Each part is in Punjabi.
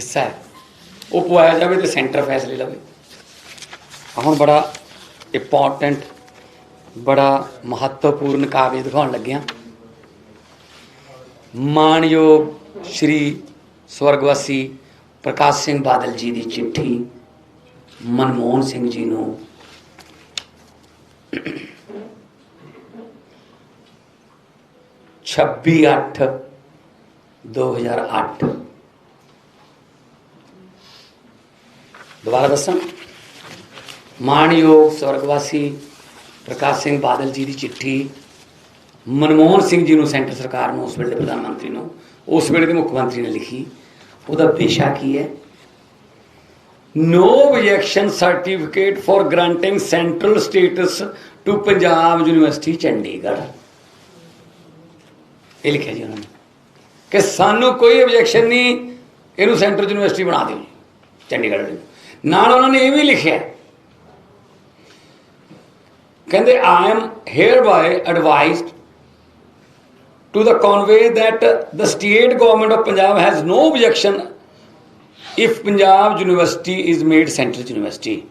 ਹਿੱਸਾ ਹੈ। ਉਹ ਪਵਾਇਆ ਜਾਵੇ ਤੇ ਸੈਂਟਰ ਫੈਸਲੇ ਲਵੇ। ਹੁਣ ਬੜਾ ਇੰਪੋਰਟੈਂਟ ਬੜਾ ਮਹੱਤਵਪੂਰਨ ਕਾਗਜ਼ ਦਿਖਾਉਣ ਲੱਗਿਆ ਮਾਨਯੋਗ ਸ਼੍ਰੀ ਸਵਰਗਵਾਸੀ ਪ੍ਰਕਾਸ਼ ਸਿੰਘ ਬਾਦਲ ਜੀ ਦੀ ਚਿੱਠੀ ਮਨਮੋਹਨ ਸਿੰਘ ਜੀ ਨੂੰ। 26 ਅੱਠ 2008 ਦੁਬਾਰਾ ਦੱਸਾਂ। ਮਾਣਯੋਗ ਸਵਰਗਵਾਸੀ ਪ੍ਰਕਾਸ਼ ਸਿੰਘ ਬਾਦਲ ਜੀ ਦੀ ਚਿੱਠੀ ਮਨਮੋਹਨ ਸਿੰਘ ਜੀ ਨੂੰ ਸੈਂਟਰ ਸਰਕਾਰ ਨੂੰ ਉਸ ਵੇਲੇ ਦੇ ਪ੍ਰਧਾਨ ਮੰਤਰੀ ਨੂੰ ਉਸ ਵੇਲੇ ਦੇ ਮੁੱਖ ਮੰਤਰੀ ਨੇ ਲਿਖੀ। ਉਹਦਾ ਪੇਸ਼ਾ ਕੀ ਹੈ? No objection certificate for granting central status to Punjab university Chandigarh ਇਹ ਲਿਖਿਆ ਜੀ ਉਹਨਾਂ ਨੇ ਕਿ ਸਾਨੂੰ ਕੋਈ ਓਬਜੈਕਸ਼ਨ ਨਹੀਂ ਇਹਨੂੰ ਸੈਂਟਰਲ ਯੂਨੀਵਰਸਿਟੀ ਬਣਾ ਦਿਓ ਜੀ, ਚੰਡੀਗੜ੍ਹ ਦੇ ਨਾਲ ਉਹਨਾਂ ਨੇ ਇਹ ਵੀ ਲਿਖਿਆ ਕਹਿੰਦੇ I am hereby advised to the convey that the state government of Punjab has no objection if Punjab university is made central university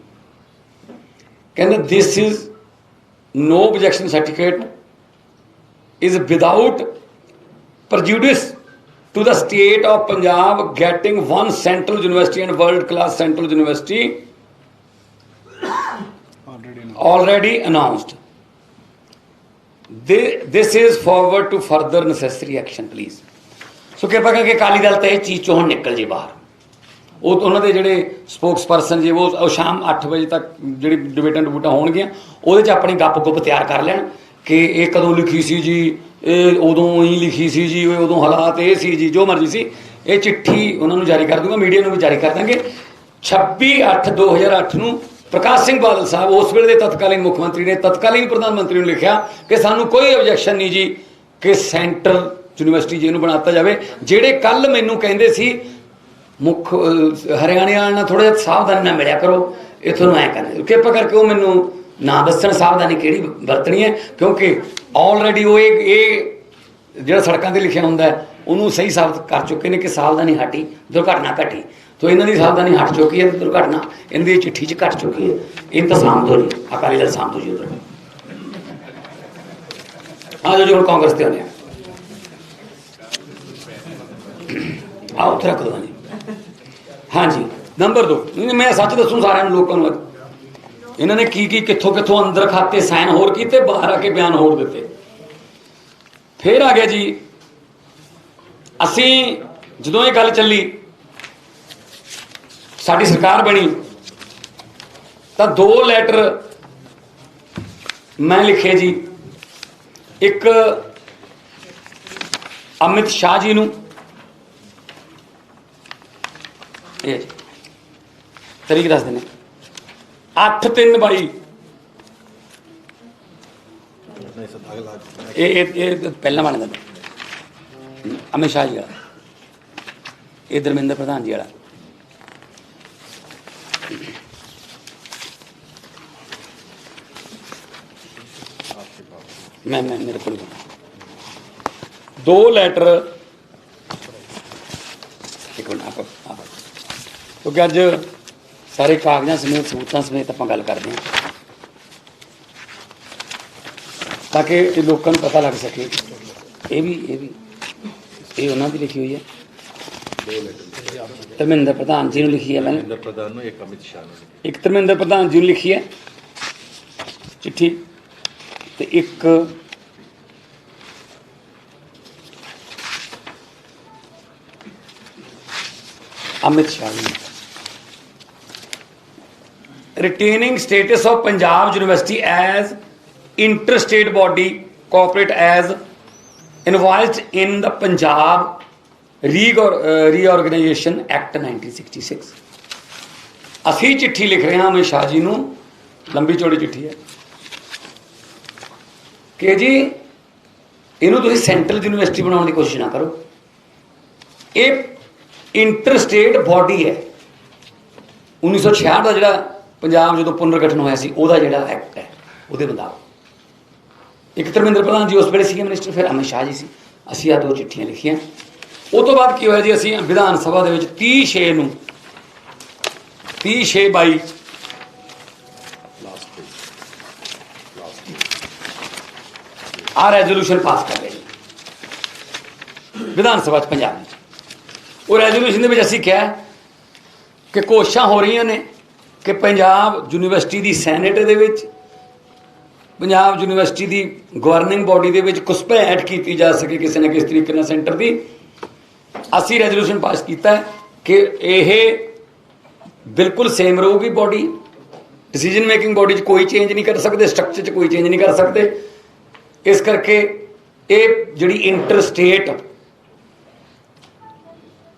ਕਹਿੰਦੇ this is no objection certificate is without prejudice to the state of Punjab getting one central university and world class central university already announced. They, this is forward to further necessary action please. So ਕਿਰਪਾ ਕਰਕੇ ਅਕਾਲੀ ਦਲ ਤਾਂ ਇਹ ਚੀਜ਼ ਚੋਂ ਹੁਣ ਨਿਕਲ ਜੇ ਬਾਹਰ ਉਹ ਉਹਨਾਂ ਦੇ ਜਿਹੜੇ ਸਪੋਕਸਪਰਸਨ ਜੇ ਉਹ ਉਹ ਸ਼ਾਮ 8 ਵਜੇ ਤੱਕ ਜਿਹੜੀ ਡਿਬੇਟਾਂ ਡਿਬੂਟਾਂ ਹੋਣਗੀਆਂ ਉਹਦੇ 'ਚ ਆਪਣੀ ਗੱਪ ਗੁੱਪ ਤਿਆਰ ਕਰ ਲੈਣ ਕਿ ਇਹ ਕਦੋਂ ਲਿਖੀ ਸੀ ਜੀ ਇਹ ਉਦੋਂ ਹੀ ਲਿਖੀ ਸੀ ਜੀ ਇਹ ਉਦੋਂ ਹਾਲਾਤ ਇਹ ਸੀ ਜੀ ਜੋ ਮਰਜ਼ੀ ਸੀ। ਇਹ ਚਿੱਠੀ ਉਹਨਾਂ ਨੂੰ ਜਾਰੀ ਕਰ ਦੂੰਗਾ ਮੀਡੀਆ ਨੂੰ ਵੀ ਜਾਰੀ ਕਰ ਦਾਂਗੇ। 26 8 2008 ਨੂੰ ਪ੍ਰਕਾਸ਼ ਸਿੰਘ ਬਾਦਲ ਸਾਹਿਬ ਉਸ ਵੇਲੇ ਦੇ ਤਤਕਾਲੀਨ ਮੁੱਖ ਮੰਤਰੀ ਨੇ ਤਤਕਾਲੀਨ ਪ੍ਰਧਾਨ ਮੰਤਰੀ ਨੂੰ ਲਿਖਿਆ ਕਿ ਸਾਨੂੰ ਕੋਈ ਆਬਜੈਕਸ਼ਨ ਨਹੀਂ ਜੀ ਕਿ ਸੈਂਟਰ ਯੂਨੀਵਰਸਿਟੀ ਜੀ ਨੂੰ ਬਣਾਤਾ ਜਾਵੇ। ਜਿਹੜੇ ਕੱਲ ਮੈਨੂੰ ਕਹਿੰਦੇ ਸੀ ਮੁੱਖ ਅਹ, ਹਰਿਆਣੇ ਵਾਲਿਆਂ ਨਾਲ ਥੋੜਾ ਜਿਹਾ ਸਾਵਧਾਨੀ ਨਾਲ ਮਿਲਿਆ ਕਰੋ ਇਹ ਤੁਹਾਨੂੰ ਐ ਕਰਨਾ ਕਿਰਪਾ ਕਰਕੇ ਉਹ ਮੈਨੂੰ ਨਾ ਦੱਸਣ ਸਾਵਧਾਨੀ ਕਿਹੜੀ ਵਰਤਣੀ ਹੈ? ਕਿਉਂਕਿ ਆਲਰੇਡੀ ਉਹ ਇਹ ਇਹ ਜਿਹੜਾ ਸੜਕਾਂ ਤੇ ਲਿਖਿਆ ਹੁੰਦਾ ਉਹਨੂੰ ਸਹੀ ਸਾਬਤ ਕਰ ਚੁੱਕੇ ਨੇ ਕਿ ਸਾਵਧਾਨੀ ਹਟੀ ਦੁਰਘਟਨਾ ਘਟੀ। ਤੋ ਇਹਨਾਂ ਦੀ ਸਾਵਧਾਨੀ ਹਟ ਚੁੱਕੀ ਹੈ ਤੇ ਦੁਰਘਟਨਾ ਇਹਨਾਂ ਦੀ ਚਿੱਠੀ 'ਚ ਘਟ ਚੁੱਕੀ ਹੈ। ਇਹ ਤਾਂ ਸਾਂਭ ਦੋ ਜੀ। ਅਕਾਲੀ ਦਲ ਸਾਂਭ ਦੋ ਜੀ ਉਧਰ। ਆ ਜਾਓ ਜੋ, ਹੁਣ ਕਾਂਗਰਸ ਤੇ ਆਉਂਦੇ ਆ। ਆਓ ਉੱਥੇ ਰੱਖ ਦੋ, ਹਾਂਜੀ। ਨੰਬਰ 2 ਮੈਂ ਸੱਚ ਦੱਸੂ ਸਾਰਿਆਂ ਨੂੰ, ਲੋਕਾਂ ਨੂੰ। ਇਹਨਾਂ ਨੇ ਕੀ ਕੀ ਕਿੱਥੋਂ ਕਿੱਥੋਂ ਅੰਦਰ ਖਾਤੇ ਸਾਈਨ ਹੋਰ ਕੀਤੇ, ਬਾਹਰ ਆ ਕੇ ਬਿਆਨ ਹੋਰ ਦਿੱਤੇ। ਫਿਰ ਆ ਗਿਆ ਜੀ, ਅਸੀਂ ਜਦੋਂ ਇਹ ਗੱਲ ਚੱਲੀ, ਸਾਡੀ ਸਰਕਾਰ ਬਣੀ, ਤਾਂ ਦੋ ਲੈਟਰ ਮੈਂ ਲਿਖੇ ਜੀ। ਇੱਕ ਅਮਿਤ ਸ਼ਾਹ ਜੀ ਨੂੰ, ਇਹ ਤਰੀਕ ਦੱਸ ਦਿੰਦੇ 8 3 22 ਇਹ ਇਹ ਇਹ ਪਹਿਲਾਂ ਵਾਲਾ ਦਾ ਅਮਿਤ ਸ਼ਾਹ ਜੀ ਵਾਲਾ। ਇਹ ਧਰਮਿੰਦਰ ਪ੍ਰਧਾਨ ਜੀ ਵਾਲਾ। ਮੈਂ ਮੈਂ, ਮੇਰੇ ਕੋਲ ਹੀ। ਦੋ ਲੈਟਰ। ਇੱਕ ਮਿੰਟ, ਆਪ ਆਪ। ਕਿਉਂਕਿ ਅੱਜ ਸਾਰੇ ਕਾਗਜ਼ਾਂ ਸਮੇਤ ਸਬੂਤਾਂ ਸਮੇਤ ਆਪਾਂ ਗੱਲ ਕਰਦੇ ਹਾਂ। ਤਾਂ ਕਿ ਇਹ ਲੋਕਾਂ ਨੂੰ ਪਤਾ ਲੱਗ ਸਕੇ। ਇਹ ਵੀ ਇਹ ਵੀ ਇਹ ਉਹਨਾਂ ਦੀ ਲਿਖੀ ਹੋਈ ਹੈ। ਧਰਮਿੰਦਰ ਪ੍ਰਧਾਨ ਜੀ ਨੂੰ ਲਿਖੀ ਹੈ ਇੰਦਰ ਪ੍ਰਧਾਨ ਨੂੰ ਇੱਕ ਅਮਿਤ ਸ਼ਾਹ ਨੂੰ ਇੱਕ ਧਰਮਿੰਦਰ ਪ੍ਰਧਾਨ ਜੀ ਨੂੰ ਲਿਖੀ ਹੈ। ਚਿੱਠੀ ਤੇ ਇੱਕ Amit Shah ji retaining status of Punjab University as interstate body corporate as involved in the Punjab Reor- uh, Reorganization Act 1966 ਅਸੀਂ ਚਿੱਠੀ ਲਿਖ ਰਹੇ ਹਾਂ ਅਮਿਤ ਸ਼ਾਹ ਜੀ ਨੂੰ ਲੰਬੀ ਚੌੜੀ ਚਿੱਠੀ ਹੈ ਕਿ ਜੀ ਇਹਨੂੰ ਤੁਸੀਂ ਸੈਂਟਰਲ ਯੂਨੀਵਰਸਿਟੀ ਬਣਾਉਣ ਦੀ ਕੋਸ਼ਿਸ਼ ਨਾ ਕਰੋ ਇਹ ਇੰਟਰਸਟੇਟ ਬਾਡੀ ਹੈ 1966 ਦਾ ਜਿਹੜਾ ਪੰਜਾਬ ਜਦੋਂ ਪੁਨਰਗਠਨ ਹੋਇਆ ਸੀ, ਉਹਦਾ ਜਿਹੜਾ ਐਕਟ ਹੈ, ਉਹਦੇ ਮੁਤਾਬਕ ਇੱਕ ਧਰਮਿੰਦਰ ਪ੍ਰਧਾਨ ਜੀ ਉਸ ਵੇਲੇ ਸੀਗੇ ਮਿਨਿਸਟਰ ਫਿਰ ਅਮਿਤ ਸ਼ਾਹ ਜੀ ਸੀ। ਅਸੀਂ ਆ ਦੋ ਚਿੱਠੀਆਂ ਲਿਖੀਆਂ। ਉਹ ਤੋਂ ਬਾਅਦ ਕੀ ਹੋਇਆ ਜੀ, ਅਸੀਂ ਵਿਧਾਨ ਸਭਾ ਦੇ ਵਿੱਚ 30 ਛੇ ਨੂੰ 30 ਛੇ 22 ਆ ਰੈਜ਼ੋਲੂਸ਼ਨ ਪਾਸ ਕਰ ਲਿਆ ਜੀ ਵਿਧਾਨ ਸਭਾ ਚ ਪੰਜਾਬ ਵਿੱਚ। ਉਹ ਰੈਜ਼ੋਲੂਸ਼ਨ ਦੇ ਵਿੱਚ ਅਸੀਂ ਕਿਹਾ ਕਿ ਕੋਸ਼ਿਸ਼ਾਂ ਹੋ ਰਹੀਆਂ ਨੇ ਕਿ ਪੰਜਾਬ ਯੂਨੀਵਰਸਿਟੀ ਦੀ ਸੈਨੇਟ ਦੇ ਵਿੱਚ, ਪੰਜਾਬ ਯੂਨੀਵਰਸਿਟੀ ਦੀ ਗਵਰਨਿੰਗ ਬਾਡੀ ਦੇ ਵਿੱਚ ਘੁਸਪੈਠ ਕੀਤੀ ਜਾ ਸਕੇ ਕਿਸੇ ਨਾ ਕਿਸੇ ਤਰੀਕੇ ਨਾਲ ਸੈਂਟਰ ਦੀ। ਅਸੀਂ ਰੈਜ਼ੋਲੂਸ਼ਨ ਪਾਸ ਕੀਤਾ ਕਿ ਇਹ ਬਿਲਕੁਲ ਸੇਮ ਰਹੂਗੀ ਬਾਡੀ ਡਿਸੀਜਨ ਮੇਕਿੰਗ ਬਾਡੀ 'ਚ ਕੋਈ ਚੇਂਜ ਨਹੀਂ ਕਰ ਸਕਦੇ ਸਟਰਕਚਰ 'ਚ ਕੋਈ ਚੇਂਜ ਨਹੀਂ ਕਰ ਸਕਦੇ। ਇਸ ਕਰਕੇ ਇਹ ਜਿਹੜੀ inter state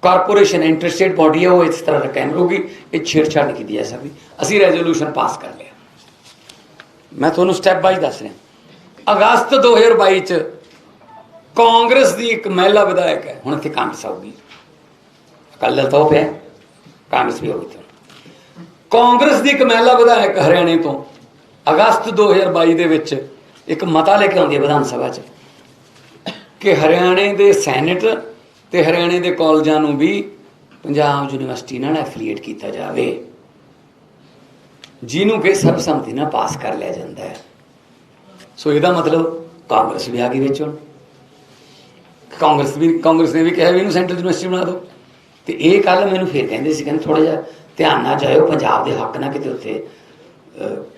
corporation inter state body ਹੈ, ਉਹ ਇਸ ਤਰ੍ਹਾਂ ਦਾ ਕਾਇਮ ਰਹੂਗੀ, ਇਹ ਛੇੜਛਾੜ ਨਹੀਂ ਕੀਤੀ ਜਾ ਸਕਦੀ। ਅਸੀਂ ਰੈਜ਼ੋਲੂਸ਼ਨ ਪਾਸ ਕਰ ਲਿਆ। ਮੈਂ ਤੁਹਾਨੂੰ ਸਟੈਪ ਬਾਈ ਦੱਸ ਰਿਹਾ। ਅਗਸਤ 2022 ਚ ਕਾਂਗਰਸ ਦੀ ਇੱਕ ਮਹਿਲਾ ਵਿਧਾਇਕ ਹੈ, ਹੁਣ ਇੱਥੇ ਕਾਂਗਰਸ ਆਊਗੀ। ਅਕਾਲੀ ਦਲ ਤਾਂ ਉਹ ਪਿਆ, ਕਾਂਗਰਸ ਵੀ ਹੋਊਗੀ ਕਾਂਗਰਸ ਦੀ ਇੱਕ ਮਹਿਲਾ ਵਿਧਾਇਕ ਹਰਿਆਣੇ ਤੋਂ ਅਗਸਤ 2022 ਦੇ ਵਿੱਚ ਇੱਕ ਮਤਾ ਲੈ ਕੇ ਆਉਂਦੀ ਹੈ ਵਿਧਾਨ ਸਭਾ 'ਚ, ਕਿ ਹਰਿਆਣੇ ਦੇ ਸੈਨੇਟ ਤੇ ਹਰਿਆਣੇ ਦੇ ਕਾਲਜਾਂ ਨੂੰ ਵੀ ਪੰਜਾਬ ਯੂਨੀਵਰਸਿਟੀ ਨਾਲ ਐਫੀਲੀਏਟ ਕੀਤਾ ਜਾਵੇ। ਜਿਹਨੂੰ ਕਿ ਸਰਬਸੰਮਤੀ ਨਾਲ ਪਾਸ ਕਰ ਲਿਆ ਜਾਂਦਾ ਹੈ। ਸੋ ਇਹਦਾ ਮਤਲਬ ਕਾਂਗਰਸ ਵੀ ਆ ਗਈ ਵਿੱਚ ਹੁਣ। ਕਾਂਗਰਸ ਵੀ ਕਾਂਗਰਸ ਨੇ ਵੀ ਕਿਹਾ ਵੀ ਇਹਨੂੰ ਸੈਂਟਰਲ ਯੂਨੀਵਰਸਿਟੀ ਬਣਾ ਦਿਓ। ਤੇ ਇਹ ਕੱਲ ਮੈਨੂੰ ਫੇਰ ਕਹਿੰਦੇ ਸੀ, ਕਹਿੰਦੇ ਥੋੜਾ ਜਿਹਾ ਧਿਆਨ ਨਾਲ ਜਾਇਓ, ਪੰਜਾਬ ਦੇ ਹੱਕ ਨਾ ਕਿਤੇ ਉੱਥੇ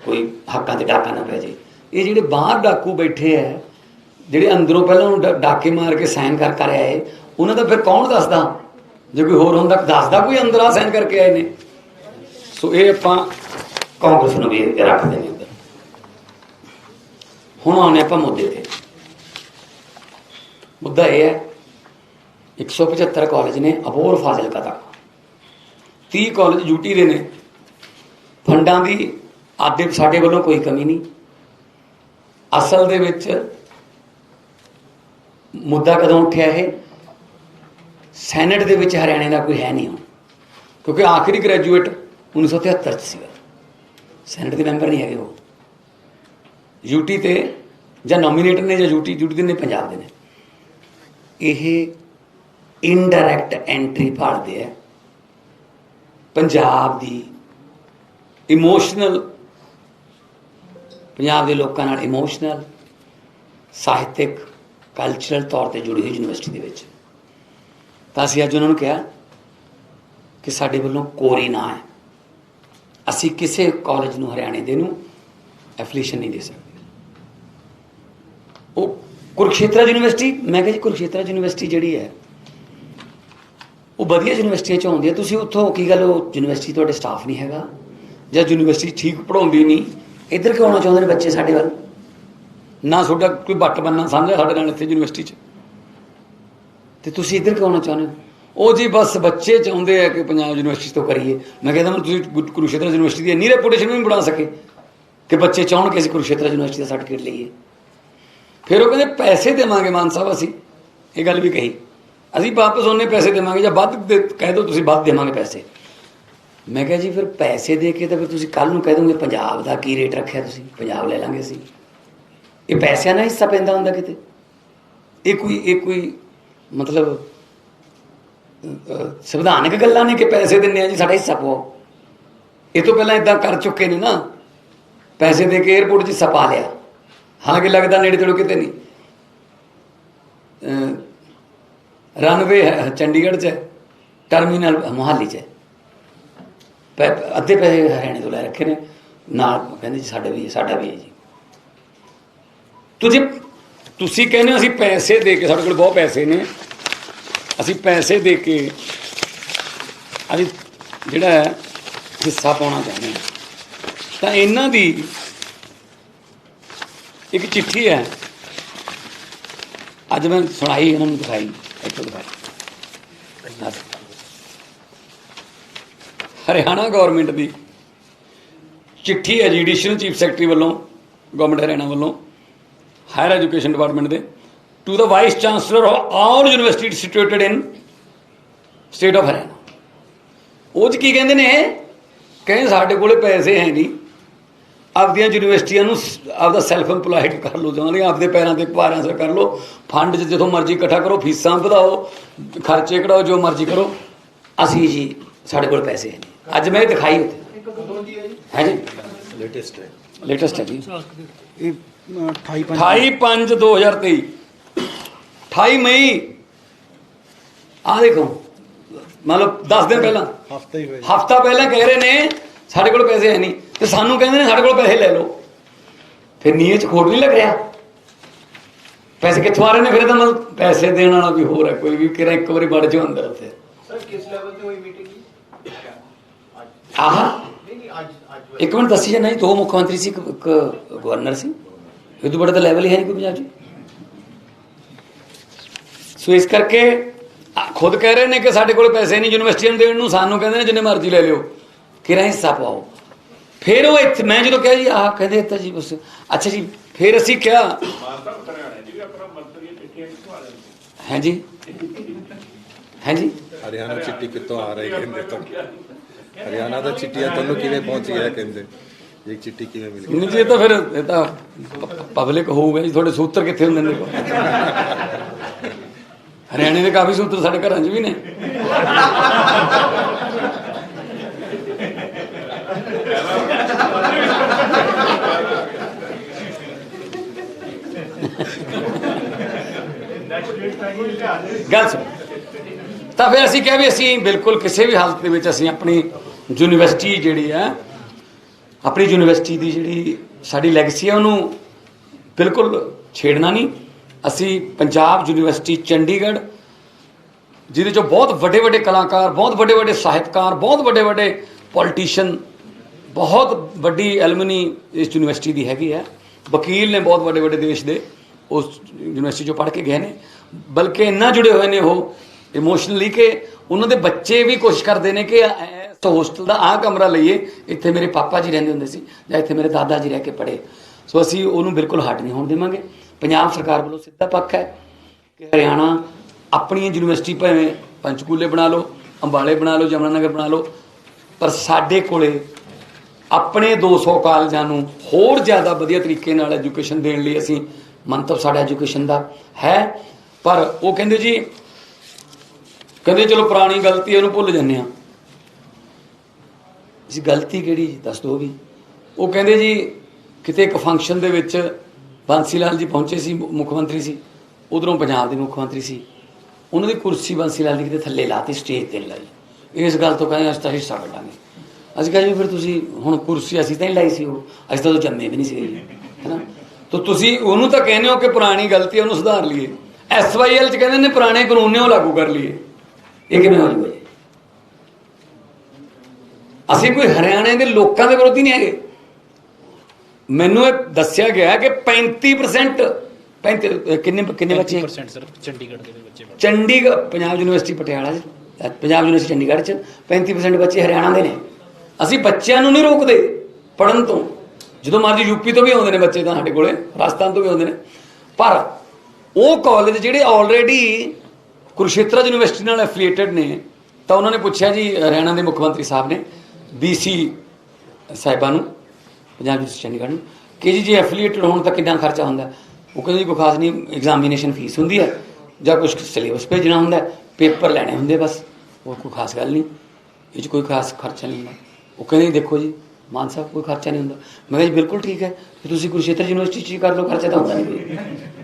ਕੋਈ ਹੱਕਾਂ ਤੇ ਡਾਕਾ ਨਾ ਪੈ ਜੇ ਇਹ ਜਿਹੜੇ ਬਾਹਰ ਡਾਕੂ ਬੈਠੇ ਐ ਜਿਹੜੇ ਅੰਦਰੋਂ ਪਹਿਲਾਂ ਉਹਨੂੰ ਡਾ- ਡਾਕੇ ਮਾਰ ਕੇ ਸਾਈਨ ਕਰ ਕਰ ਆਏ ਉਹਨਾਂ ਦਾ ਫਿਰ ਕੌਣ ਦੱਸਦਾ? ਜੇ ਕੋਈ ਹੋਰ ਹੁੰਦਾ ਦੱਸਦਾ ਕੋਈ ਅੰਦਰ ਆ, ਸਾਈਨ ਕਰਕੇ ਆਏ ਨੇ। ਸੋ ਇਹ ਆਪਾਂ ਕਾਂਗਰਸ ਨੂੰ ਵੀ ਰੱਖਦੇ ਨੇ ਅੰਦਰ। ਹੁਣ ਆਉਣੇ ਆਪਾਂ ਮੁੱਦੇ ਤੇ। ਮੁੱਦਾ ਇਹ ਹੈ 175 ਕਾਲਜ ਨੇ ਅਬੋਰ ਫਾਜ਼ਿਲਕਾ ਤੱਕ। 30 ਕਾਲਜ ਯੂਟੀ ਦੇ ਨੇ। ਫੰਡਾਂ ਦੀ ਆਦੇ ਸਾਡੇ ਵੱਲੋਂ ਕੋਈ ਕਮੀ ਨਹੀਂ। ਅਸਲ ਦੇ ਵਿੱਚ ਮੁੱਦਾ ਕਦੋਂ ਉੱਠਿਆ ਇਹ? ਸੈਨੇਟ ਦੇ ਵਿੱਚ ਹਰਿਆਣੇ ਦਾ ਕੋਈ ਹੈ ਨਹੀਂ ਹੁਣ। ਕਿਉਂਕਿ ਆਖਰੀ ਗ੍ਰੈਜੂਏਟ 1973 ਚ ਸੀਗਾ। ਸੈਨੇਟ ਦੇ ਮੈਂਬਰ ਨਹੀਂ ਹੈਗੇ ਉਹ। ਯੂਟੀ ਤੇ ਜਾਂ ਨੋਮੀਨੇਟਰ ਨੇ ਜਾਂ ਯੂਟੀ ਯੂਟੀ ਦੇ ਨੇ, ਪੰਜਾਬ ਦੇ ਨੇ। ਇਹ ਇਨਡਾਇਰੈਕਟ ਐਂਟਰੀ ਭਾਲਦੇ ਆ। ਪੰਜਾਬ ਦੀ ਇਮੋਸ਼ਨਲ ਪੰਜਾਬ ਦੇ ਲੋਕਾਂ ਨਾਲ ਇਮੋਸ਼ਨਲ ਸਾਹਿਤਿਕ ਕਲਚਰਲ ਤੌਰ ਤੇ ਜੁੜੀ ਹੋਈ ਯੂਨੀਵਰਸਿਟੀ ਦੇ ਵਿੱਚ। ਤਾਂ ਅਸੀਂ ਅੱਜ ਉਹਨਾਂ ਨੂੰ ਕਿਹਾ ਕਿ ਸਾਡੇ ਵੱਲੋਂ ਕੋਰੀ ਨਾ ਹੈ। ਅਸੀਂ ਕਿਸੇ ਕਾਲਜ ਨੂੰ ਹਰਿਆਣੇ ਦੇ ਨੂੰ ਐਫਲੀਏਸ਼ਨ ਨਹੀਂ ਦੇ ਸਕਦੇ। ਉਹ ਕੁਰਕਸ਼ੇਤਰਾ ਯੂਨੀਵਰਸਿਟੀ, ਮੈਂ ਕਿਹਾ ਜੀ ਕੁਰਕਸ਼ੇਤਰਾ ਯੂਨੀਵਰਸਿਟੀ ਜਿਹੜੀ ਹੈ, ਉਹ ਵਧੀਆ ਯੂਨੀਵਰਸਿਟੀਆਂ ਚ ਆਉਂਦੀ ਹੈ। ਤੁਸੀਂ ਉੱਥੋਂ ਕੀ ਗੱਲ, ਉਹ ਯੂਨੀਵਰਸਿਟੀ ਤੁਹਾਡੇ ਸਟਾਫ ਨਹੀਂ ਹੈਗਾ। ਜਾਂ ਯੂਨੀਵਰਸਿਟੀ ਠੀਕ ਪੜਾਉਂਦੀ ਨਹੀਂ। ਇੱਧਰ ਕਿਉਂ ਆਉਣਾ ਚਾਹੁੰਦੇ ਨੇ ਬੱਚੇ ਸਾਡੇ ਵੱਲ? ਨਾ ਤੁਹਾਡਾ ਕੋਈ ਬੱਟ ਬੰਨਾ ਸਮਝਿਆ ਸਾਡੇ ਨਾਲ ਇੱਥੇ ਯੂਨੀਵਰਸਿਟੀ 'ਚ? ਤੇ ਤੁਸੀਂ ਇੱਧਰ ਕਿਉਂ ਆਉਣਾ ਚਾਹੁੰਦੇ ਹੋ? ਉਹ ਜੀ ਬਸ ਬੱਚੇ ਚਾਹੁੰਦੇ ਆ ਕਿ ਪੰਜਾਬ ਯੂਨੀਵਰਸਿਟੀ ਤੋਂ ਕਰੀਏ। ਮੈਂ ਕਹਿੰਦਾ ਮੈਂ ਤੁਸੀਂ ਕੁਰੂਸ਼ੇਤਰ ਯੂਨੀਵਰਸਿਟੀ ਦੀ ਇੰਨੀ ਰੈਪੂਟੇਸ਼ਨ ਵੀ ਬਣਾ ਸਕੇ ਕਿ ਬੱਚੇ ਚਾਹਣ ਕਿ ਅਸੀਂ ਕੁਰੂਸ਼ੇਤਰ ਯੂਨੀਵਰਸਿਟੀ ਦਾ ਸਰਟੀਫਿਕੇਟ ਲਈਏ। ਫਿਰ ਉਹ ਕਹਿੰਦੇ ਪੈਸੇ ਦੇਵਾਂਗੇ ਮਾਨ ਸਾਹਿਬ ਅਸੀਂ। ਇਹ ਗੱਲ ਵੀ ਕਹੀ। ਅਸੀਂ ਵਾਪਸ ਉਹਨੇ ਪੈਸੇ ਦੇਵਾਂਗੇ ਜਾਂ ਵੱਧ ਦੇ- ਕਹਿ ਦਿਓ ਤੁਸੀਂ ਵੱਧ ਦੇਵਾਂਗੇ ਪੈਸੇ। ਮੈਂ ਕਿਹਾ ਜੀ ਫਿਰ ਪੈਸੇ ਦੇ ਕੇ ਤਾਂ ਫਿਰ ਤੁਸੀਂ ਕੱਲ ਨੂੰ ਕਹਿ ਦੋਗੇ ਪੰਜਾਬ ਦਾ ਕੀ ਰੇਟ ਰੱਖਿਆ ਤੁਸੀਂ? ਪੰਜਾਬ ਲੈ ਲਾਂਗੇ ਅਸੀਂ। ਇਹ ਪੈਸਿਆਂ ਨਾਲ ਹਿੱਸਾ ਪੈਂਦਾ ਹੁੰਦਾ ਕਿਤੇ। ਇਹ ਕੋਈ ਇਹ ਕੋਈ ਮਤਲਬ ਸੰਵਿਧਾਨਕ ਗੱਲਾਂ ਨੇ ਕਿ ਪੈਸੇ ਦਿੰਨੇ ਆ ਜੀ ਸਾਡਾ ਹਿੱਸਾ ਪਾਓ ਇਹ ਤੋਂ ਪਹਿਲਾਂ ਇਦਾਂ ਕਰ ਚੁੱਕੇ ਨੇ ਨਾ ਪੈਸੇ ਦੇ ਕੇ 에어ਪੋਰਟ 'ਚ ਹਿੱਸਾ ਪਾ ਲਿਆ। ਹਾਲਾਂਕਿ ਲੱਗਦਾ ਨੇੜੇ ਤੇੜੇ ਕਿਤੇ ਨਹੀਂ। ਰਨਵੇ ਚੰਡੀਗੜ੍ਹ 'ਚ ਹੈ, ਟਰਮੀਨਲ ਮੋਹਾਲੀ 'ਚ ਪੈ- ਅੱਧੇ ਪੈਸੇ ਹਰਿਆਣੇ ਤੋਂ ਲੈ ਰੱਖੇ ਨੇ। ਨਾਲ ਕਹਿੰਦੇ ਜੀ ਸਾਡੇ ਵੀ ਸਾਡਾ ਵੀ ਹੈ ਜੀ। ਤੁਸੀਂ ਤੁਸੀਂ ਕਹਿੰਦੇ ਹੋ ਅਸੀਂ ਪੈਸੇ ਦੇ ਕੇ, ਸਾਡੇ ਕੋਲ ਬਹੁਤ ਪੈਸੇ ਨੇ। ਅਸੀਂ ਪੈਸੇ ਦੇ ਕੇ ਅਸੀਂ ਜਿਹੜਾ ਹੈ, ਹਿੱਸਾ ਪਾਉਣਾ ਚਾਹੁੰਦੇ ਹਾਂ। ਤਾਂ ਇਹਨਾਂ ਦੀ ਇੱਕ ਚਿੱਠੀ ਹੈ। ਅੱਜ ਮੈਂ ਸੁਣਾਈ, ਇਹਨਾਂ ਨੂੰ ਦਿਖਾਈ, ਇੱਥੋਂ ਦਿਖਾਈ। ਹਰਿਆਣਾ ਗਵਰਨਮੈਂਟ ਦੀ ਚਿੱਠੀ ਹੈ ਜੀ ਐਡੀਸ਼ਨਲ ਚੀਫ ਸੈਕਟਰੀ ਵੱਲੋਂ ਗਵਰਨਮੈਂਟ ਹਰਿਆਣਾ ਵੱਲੋਂ। ਹਾਇਰ ਐਜੂਕੇਸ਼ਨ ਡਿਪਾਰਟਮੈਂਟ ਦੇ to the vice chancellor of all university situated in state of Haryana ਉਹ 'ਚ ਕੀ ਕਹਿੰਦੇ ਨੇ? ਕਹਿੰਦੇ ਸਾਡੇ ਕੋਲੇ ਪੈਸੇ ਹੈ ਨਹੀਂ। ਆਪਦੀਆਂ ਯੂਨੀਵਰਸਿਟੀਆਂ ਨੂੰ ਆਪਦਾ ਸੈਲਫ ਇੰਪਲੋਇਡ ਕਰ ਲਓ ਜਾਂਦੇ ਆਪਦੇ ਪੈਰਾਂ ਤੇ ਭਾਰਾਂ ਸਿਰ ਕਰ ਲਓ। ਫੰਡ ਜਿੱਥੋਂ ਮਰਜ਼ੀ ਇਕੱਠਾ ਕਰੋ ਫੀਸਾਂ ਵਧਾਓ ਖਰਚੇ ਕਢਾਓ ਜੋ ਮਰਜ਼ੀ ਕਰੋ। ਅਸੀਂ ਜੀ ਸਾਡੇ ਕੋਲ ਪੈਸੇ ਹੈ ਨਹੀਂ। ਅੱਜ ਮੈਂ ਇਹ ਦਿਖਾਈ ਉੱਥੇ। ਹੈ ਜੀ। ਲੇਟੈਸਟ ਹੈ। ਲੇਟੈਸਟ ਹੈ ਜੀ। ਇਹ 28 ਪੰਜ 28 5 2023 28 ਮਈ ਆ ਦੇਖੋ ਮਤਲਬ 10 ਦਿਨ ਪਹਿਲਾਂ। ਹਫਤਾ ਹੀ ਹੋਇਆ। ਹਫਤਾ ਪਹਿਲਾਂ ਕਹਿ ਰਹੇ ਨੇ ਸਾਡੇ ਕੋਲ ਪੈਸੇ ਹੈ ਨਹੀਂ। ਤੇ ਸਾਨੂੰ ਕਹਿੰਦੇ ਨੇ ਸਾਡੇ ਕੋਲ ਪੈਸੇ ਲੈ ਲਓ। ਫਿਰ ਨੀਅਤ ਚ ਖੋਟ ਨਹੀਂ ਲੱਗ ਰਿਹਾ। ਪੈਸੇ ਕਿੱਥੋਂ ਆ ਰਹੇ ਨੇ? ਫਿਰ ਤਾਂ ਮਤਲਬ ਪੈਸੇ ਦੇਣ ਵਾਲਾ ਵੀ ਹੋਰ ਹੈ ਕੋਈ ਵੀ ਕਿਰਾ ਇੱਕ ਵਾਰੀ ਵੜ ਅੰਦਰ ਉੱਥੇ। ਸਰ ਕਿਸ ਲੈਵਲ ਤੇ ਹੋਈ ਮੀਟਿੰਗ ਜੀ? ਆਹ? ਨਹੀਂ ਨਹੀਂ ਅੱਜ ਅੱਜ ਇੱਕ ਮਿੰਟ ਦੱਸੀ ਜੇ ਨਹੀਂ ਦੋ ਮੁੱਖ ਮੰਤਰੀ ਸੀ ਇੱਕ ਇੱਕ ਗਵਰਨਰ ਸੀ। ਇਹ ਤੋਂ ਬੜਾ ਤਾਂ ਲੈਵਲ ਹੀ ਹੈ ਨਹੀਂ ਕੋਈ ਪੰਜਾਬ 'ਚ। ਸੋ ਇਸ ਕਰਕੇ ਖੁਦ ਕਹਿ ਰਹੇ ਨੇ ਕਿ ਸਾਡੇ ਕੋਲ ਪੈਸੇ ਨਹੀਂ, ਯੂਨੀਵਰਸਿਟੀਆਂ ਦੇਣ ਨੂੰ, ਸਾਨੂੰ ਕਹਿੰਦੇ ਨੇ ਜਿੰਨੇ ਮਰਜ਼ੀ ਲੈ ਲਿਓ। ਕਿਰਾ ਹਿੱਸਾ ਪਾਓ ਫਿਰ ਉਹ ਇੱਥੇ, ਮੈਂ ਜਦੋਂ ਕਿਹਾ ਜੀ, ਆਹ ਕਹਿੰਦੇ ਤਾਂ ਜੀ ਬਸ, ਅੱਛਾ ਜੀ, ਫਿਰ ਅਸੀਂ ਕਿਹਾ, ਹੈ ਜੀ? ਹੈ ਜੀ? ਹਰਿਆਣਾ ਚਿੱਟੀ ਕਿੱਥੋਂ ਆ ਰਹੀ ਕਹਿੰਦੇ ਤਾਂ? ਹਰਿਆਣਾ ਦਾ ਚਿੱਟੀਆਂ ਤੁਹਾਨੂੰ ਕਿਵੇਂ ਪਹੁੰਚ ਗਿਆ ਕਹਿੰਦੇ? ਇਹ ਚਿੱਟੀ ਕਿਵੇਂ ਮਿਲ ਗਈ? ਨਹੀਂ ਜੀ ਇਹ ਤਾਂ ਫਿਰ, ਇਹ ਤਾਂ ਪਬਲਿਕ ਹੋਊਗਾ ਜੀ, ਤੁਹਾਡੇ ਸੂਤਰ ਕਿੱਥੇ ਹੁੰਦੇ ਨੇ? ਹਰਿਆਣੇ ਦੇ ਕਾਫੀ ਸੂਤਰ ਸਾਡੇ ਘਰਾਂ 'ਚ ਵੀ ਨੇ। ਗੱਲ ਸੁਣ। ਤਾਂ ਫਿਰ ਅਸੀਂ ਕਿਹਾ ਵੀ ਅਸੀਂ ਬਿਲਕੁਲ ਕਿਸੇ ਵੀ ਹਾਲਤ ਦੇ ਵਿੱਚ ਅਸੀਂ ਆਪਣੀ ਯੂਨੀਵਰਸਿਟੀ ਜਿਹੜੀ ਹੈ ਆਪਣੀ ਯੂਨੀਵਰਸਿਟੀ ਦੀ ਜਿਹੜੀ ਸਾਡੀ ਲੈਗੇਸੀ ਹੈ ਉਹਨੂੰ ਬਿਲਕੁਲ ਛੇੜਨਾ ਨਹੀਂ। ਅਸੀਂ ਪੰਜਾਬ ਯੂਨੀਵਰਸਿਟੀ, ਚੰਡੀਗੜ੍ਹ, ਜਿਹਦੇ ਚੋਂ ਬਹੁਤ ਵੱਡੇ ਵੱਡੇ ਕਲਾਕਾਰ, ਬਹੁਤ ਵੱਡੇ ਵੱਡੇ ਸਾਹਿਤਕਾਰ, ਬਹੁਤ ਵੱਡੇ ਵੱਡੇ ਪੋਲੀਟੀਸ਼ੀਅਨ ਬਹੁਤ ਵੱਡੀ ਐਲਮਨੀ ਇਸ ਯੂਨੀਵਰਸਿਟੀ ਦੀ ਹੈਗੀ ਹੈ। ਵਕੀਲ ਨੇ ਬਹੁਤ ਵੱਡੇ ਵੱਡੇ ਦੇਸ਼ ਦੇ ਉਸ ਯੂਨੀਵਰਸਿਟੀ ਚੋਂ ਪੜ੍ਹ ਕੇ ਗਏ ਨੇ। ਬਲਕਿ ਇੰਨਾ ਜੁੜੇ ਹੋਏ ਨੇ ਉਹ ਇਮੋਸ਼ਨਲੀ ਕਿ ਉਹਨਾਂ ਦੇ ਬੱਚੇ ਵੀ ਕੋਸ਼ਿਸ਼ ਕਰਦੇ ਨੇ ਕਿ ਇਸ ਹੋਸਟਲ ਦਾ ਆਹ ਕਮਰਾ ਲਈਏ ਇੱਥੇ ਮੇਰੇ ਪਾਪਾ ਜੀ ਰਹਿੰਦੇ ਹੁੰਦੇ ਸੀ ਜਾਂ ਇੱਥੇ ਮੇਰੇ ਦਾਦਾ ਜੀ ਰਹਿ ਕੇ ਪੜ੍ਹੇ। ਸੋ ਅਸੀਂ ਉਹਨੂੰ ਬਿਲਕੁਲ ਹਟ ਨਹੀਂ ਹੋਣ ਦੇਵਾਂਗੇ। ਪੰਜਾਬ ਸਰਕਾਰ ਵੱਲੋਂ ਸਿੱਧਾ ਪੱਖ ਹੈ ਕਿ ਹਰਿਆਣਾ ਆਪਣੀ ਯੂਨੀਵਰਸਿਟੀ ਭਾਵੇਂ ਪੰਚਕੂਲੇ ਬਣਾ ਲਓ ਅੰਬਾਲੇ ਬਣਾ ਲਓ ਜਮਨਾਨਗਰ ਬਣਾ ਲਓ ਪਰ ਸਾਡੇ ਕੋਲੇ ਆਪਣੇ 200 ਕਾਲਜਾਂ ਨੂੰ ਹੋਰ ਜ਼ਿਆਦਾ ਵਧੀਆ ਤਰੀਕੇ ਨਾਲ ਐਜੂਕੇਸ਼ਨ ਦੇਣ ਲਈ ਅਸੀਂ ਮੰਤਵ ਸਾਡਾ ਐਜੂਕੇਸ਼ਨ ਦਾ ਹੈ। ਪਰ ਉਹ ਕਹਿੰਦੇ ਜੀ ਕਹਿੰਦੇ ਚਲੋ ਪੁਰਾਣੀ ਗਲਤੀ ਹੈ, ਉਹਨੂੰ ਭੁੱਲ ਜੰਨੇ ਆ ਜੀ ਗਲਤੀ ਕਿਹੜੀ ਦੱਸ ਦਿਓ ਵੀ? ਉਹ ਕਹਿੰਦੇ ਜੀ, ਕਿਤੇ ਇੱਕ ਫੰਕਸ਼ਨ ਦੇ ਵਿੱਚ ਬਾਂਸੀ ਲਾਲ ਜੀ ਪਹੁੰਚੇ ਸੀ ਮੁੱਖ ਮੰਤਰੀ ਸੀ। ਉਧਰੋਂ ਪੰਜਾਬ ਦੇ ਮੁੱਖ ਮੰਤਰੀ ਸੀ। ਉਹਨਾਂ ਦੀ ਕੁਰਸੀ ਬੰਸੀ ਲਾਲ ਜੀ ਕਿਤੇ ਥੱਲੇ ਲਾਤੀ ਸਟੇਜ ਤੇ ਨੀ ਲਾਈ। ਇਸ ਗੱਲ ਤੋਂ ਕਹਿੰਦੇ ਅਸੀਂ ਤਾਂ ਹਿੱਸਾ ਕੱਢਾਂਗੇ। ਅਸੀਂ ਕਹਿੰਦੇ ਜੀ, ਫਿਰ ਤੁਸੀਂ ਹੁਣ ਕੁਰਸੀ ਅਸੀਂ ਤਾਂ ਹੀ ਲਾਈ ਸੀ ਉਹ। ਅਸੀਂ ਤਾਂ ਉਹ ਜੰਮੇ ਵੀ ਨਹੀਂ ਸੀ। ਜੀ ਹੈਨਾ? ਤਾਂ ਤੁਸੀਂ ਉਹਨੂੰ ਤਾਂ ਕਹਿੰਦੇ ਹੋ ਕਿ ਪੁਰਾਣੀ ਗਲਤੀ ਉਹਨੂੰ ਸੁਧਾਰ ਲਈਏ। ਐਸਵਾਈਐਲ ਚ ਕਹਿੰਦੇ ਨੇ ਪੁਰਾਣੇ ਕਾਨੂੰਨ ਨੇ ਉਹ ਲਾਗੂ ਕਰ ਲਈਏ। ਇਹ ਕਿਵੇਂ ਹੋ ਜੂਗਾ ਅਸੀਂ ਕੋਈ ਹਰਿਆਣੇ ਦੇ ਲੋਕਾਂ ਦੇ ਵਿਰੋਧੀ ਨਹੀਂ ਹੈਗੇ। ਮੈਨੂੰ ਇਹ ਦੱਸਿਆ ਗਿਆ ਕਿ 35% 35 ਅਹ ਕਿੰਨੇ ਕਿੰਨੇ ਬੱਚੇ 30% ਸਰ ਚੰਡੀਗੜ੍ਹ ਦੇ ਬੱਚੇ ਚੰਡੀਗੜ੍ਹ ਪੰਜਾਬ ਯੂਨੀਵਰਸਿਟੀ ਪਟਿਆਲਾ 'ਚ ਪੰਜਾਬ ਯੂਨੀਵਰਸਿਟੀ ਚੰਡੀਗੜ੍ਹ 'ਚ 35% ਬੱਚੇ ਹਰਿਆਣਾ ਦੇ ਨੇ। ਅਸੀਂ ਬੱਚਿਆਂ ਨੂੰ ਨਹੀਂ ਰੋਕਦੇ ਪੜਨ ਤੋਂ। ਜਦੋਂ ਮਰਜ਼ੀ ਯੂਪੀ ਤੋਂ ਵੀ ਆਉਂਦੇ ਨੇ ਬੱਚੇ ਤਾਂ ਸਾਡੇ ਕੋਲੇ ਰਾਜਸਥਾਨ ਤੋਂ ਵੀ ਆਉਂਦੇ ਨੇ। ਪਰ ਉਹ ਕਾਲਜ ਜਿਹੜੇ ਆਲਰੇਡੀ ਕੁਰੂਸ਼ੇਤਰ ਯੂਨੀਵਰਸਿਟੀ ਨਾਲ ਐਫੀਲੀਏਟਡ ਨੇ ਤਾਂ ਉਹਨਾਂ ਨੇ ਪੁੱਛਿਆ ਜੀ ਹਰਿਆਣਾ ਦੇ ਮੁੱਖ ਮੰਤਰੀ ਸਾਹਿਬ ਨੇ ਬੀਸੀ ਸਾਹਿਬਾਂ ਨੂੰ, ਪੰਜਾਬ ਯੂਨੀਵਰਸਿਟੀ ਚੰਡੀਗੜ੍ਹ ਨੂੰ, ਕਿ ਜੀ ਜੇ ਐਫੀਲੀਏਟਡ ਹੋਣ ਤਾਂ ਕਿੰਨਾ ਖਰਚਾ ਹੁੰਦਾ? ਉਹ ਕਹਿੰਦੇ ਜੀ ਕੋਈ ਖਾਸ ਨਹੀਂ ਐਗਜ਼ਾਮੀਨੇਸ਼ਨ ਫੀਸ ਹੁੰਦੀ ਹੈ, ਜਾਂ ਕੁਝ ਸਿਲੇਬਸ ਭੇਜਣਾ ਹੁੰਦਾ ਪੇਪਰ ਲੈਣੇ ਹੁੰਦੇ ਬਸ, ਹੋਰ ਕੋਈ ਖਾਸ ਗੱਲ ਨਹੀਂ, ਇਹ 'ਚ ਕੋਈ ਖਾਸ ਖਰਚਾ ਨਹੀਂ ਹੁੰਦਾ। ਉਹ ਕਹਿੰਦੇ ਜੀ ਦੇਖੋ ਜੀ, ਮਾਨ ਸਾਹਿਬ, ਕੋਈ ਖਰਚਾ ਨਹੀਂ ਹੁੰਦਾ। ਮੈਂ ਕਿਹਾ ਜੀ ਬਿਲਕੁਲ ਠੀਕ ਹੈ ਤੁਸੀਂ ਕੁਰੂਸ਼ੇਤਰ ਯੂਨੀਵਰਸਿਟੀ 'ਚ ਹੀ ਕਰ ਲਓ, ਖਰਚਾ ਤਾਂ ਹੁੰਦਾ ਨਹੀਂ।